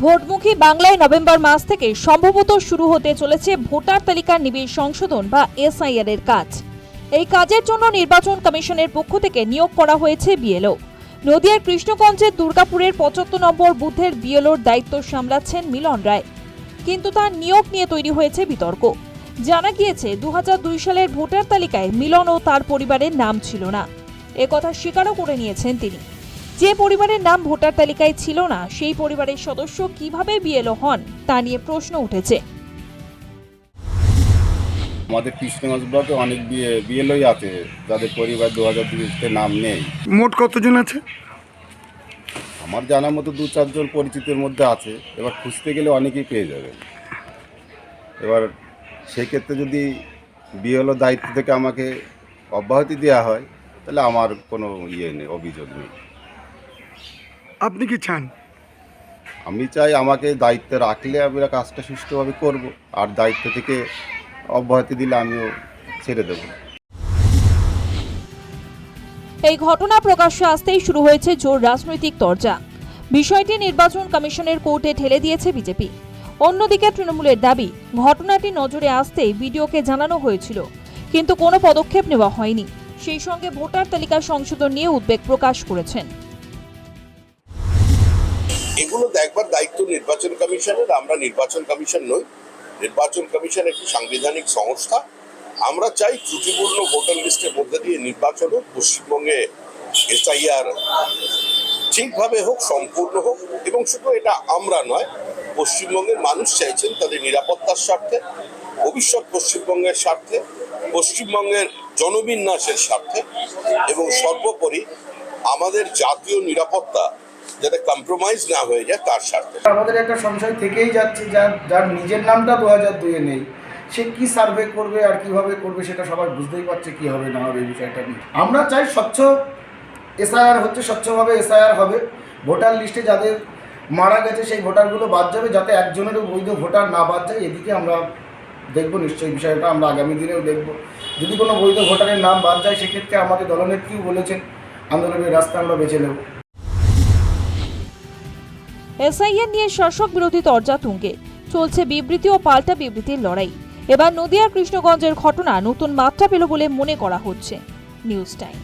ভোটমুখী বাংলায় নভেম্বর মাস থেকে সম্ভবত শুরু হতে চলেছে ভোটার তালিকার নিবিড় সংশোধন বা এসআইআর এর কাজ। এই কাজের জন্য নির্বাচন কমিশনের পক্ষ থেকে নিয়োগ করা হয়েছে বিএলও। নদিয়ার কৃষ্ণগঞ্জের দুর্গাপুরের পঁচাত্তর নম্বর বুথের বিএলওর দায়িত্ব সামলাচ্ছেন মিলন রায়। কিন্তু তার নিয়োগ নিয়ে তৈরি হয়েছে বিতর্ক। জানা গিয়েছে দু হাজার দুই সালের ভোটার তালিকায় মিলন ও তার পরিবারের নাম ছিল না। একথা স্বীকারও করে নিয়েছেন তিনি। যে পরিবারের নাম ভোটার তালিকায় ছিল না সেই পরিবারের সদস্য কীভাবে বিএলও হন তা নিয়ে প্রশ্ন উঠেছে। আমাদের কৃষ্ণগঞ্জ ব্লকে অনেক বিয়ে বিএলওই আছে যাদের পরিবার দু হাজার দুইতে নাম নেই। মোট কতজন আছে? আমার জানার মতো দু চারজন পরিচিতের মধ্যে আছে। এবার খুঁজতে গেলে অনেকেই পেয়ে যাবেন এবার সেক্ষেত্রে যদি বিএলও দায়িত্ব থেকে আমাকে অব্যাহতি দেওয়া হয় তাহলে আমার কোনো ইয়ে নেই অভিযোগ নেই। আপনি কি চান? আমি চাই আমাকে দায়িত্বে রাখলে আমরা কাজটা সুষ্ঠুভাবে করব। আর দায়িত্ব থেকে অব্যাহতি দিলে আমিও ছেড়ে দেবো। এই ঘটনা প্রকাশ্যে আসতেই শুরু হয়েছে জোর রাজনৈতিক তরজা। বিষয়টি নির্বাচন কমিশনের কোর্টে ঠেলে দিয়েছে বিজেপি। অন্যদিকে তৃণমূলের দাবি ঘটনাটি নজরে আসতেই বিডিওকে জানানো হয়েছিল কিন্তু কোনো পদক্ষেপ নেওয়া হয়নি। সেই সঙ্গে ভোটার তালিকা সংশোধন নিয়ে উদ্বেগ প্রকাশ করেছেন। এগুলো দেখবার দায়িত্ব নির্বাচন কমিশনের, আমরা নির্বাচন কমিশন নই। নির্বাচন কমিশন একটি সাংবিধানিক সংস্থা। আমরা চাই ত্রুটিপূর্ণ ভোটার লিস্টের মধ্যে দিয়ে নির্বাচন হোক, পশ্চিমবঙ্গে এসআইআর ঠিকভাবে হোক, সম্পূর্ণ হোক, এবং শুধু এটা আমরা নয়, পশ্চিমবঙ্গের মানুষ চাইছেন তাদের নিরাপত্তার স্বার্থে, ভবিষ্যৎ পশ্চিমবঙ্গের স্বার্থে, পশ্চিমবঙ্গের জনবিন্যাসের স্বার্থে, এবং সর্বোপরি আমাদের জাতীয় নিরাপত্তা যাতে কম্প্রোমাইজ না হয়ে যায় তার স্বার্থে। আমাদের একটা সংশয় থেকেই যাচ্ছে যার যার নিজের নামটা দু হাজার দুয়ে নেই। সে কি সার্ভে করবে আর কীভাবে করবে সেটা সবাই বুঝতেই পারছে কি হবে না হবে এই বিষয়টা নিয়ে। আমরা চাই স্বচ্ছ এসআইআর হচ্ছে, স্বচ্ছভাবে এসআইআর হবে। ভোটার লিস্টে যাদের মারা গেছে সেই ভোটারগুলো বাদ যাবে যাতে একজনেরও বৈধ ভোটার না বাদ যায়। এদিকে আমরা দেখব নিশ্চয়ই বিষয়টা, আমরা আগামী দিনেও দেখব। যদি কোনো বৈধ ভোটারের নাম বাদ যায়, সেক্ষেত্রে আমাদের দলনেত্রীও বলেছেন, আন্দোলনের রাস্তা আমরা বেছে নেব। এসআইএর নিয়ে শাসক বিরোধী তরজা তুঙ্গে। চলছে বিবৃতি ও পাল্টা বিবৃতির লড়াই। এবার নদিয়ার কৃষ্ণগঞ্জের ঘটনা নতুন মাত্রা পেল বলে মনে করা হচ্ছে। News time.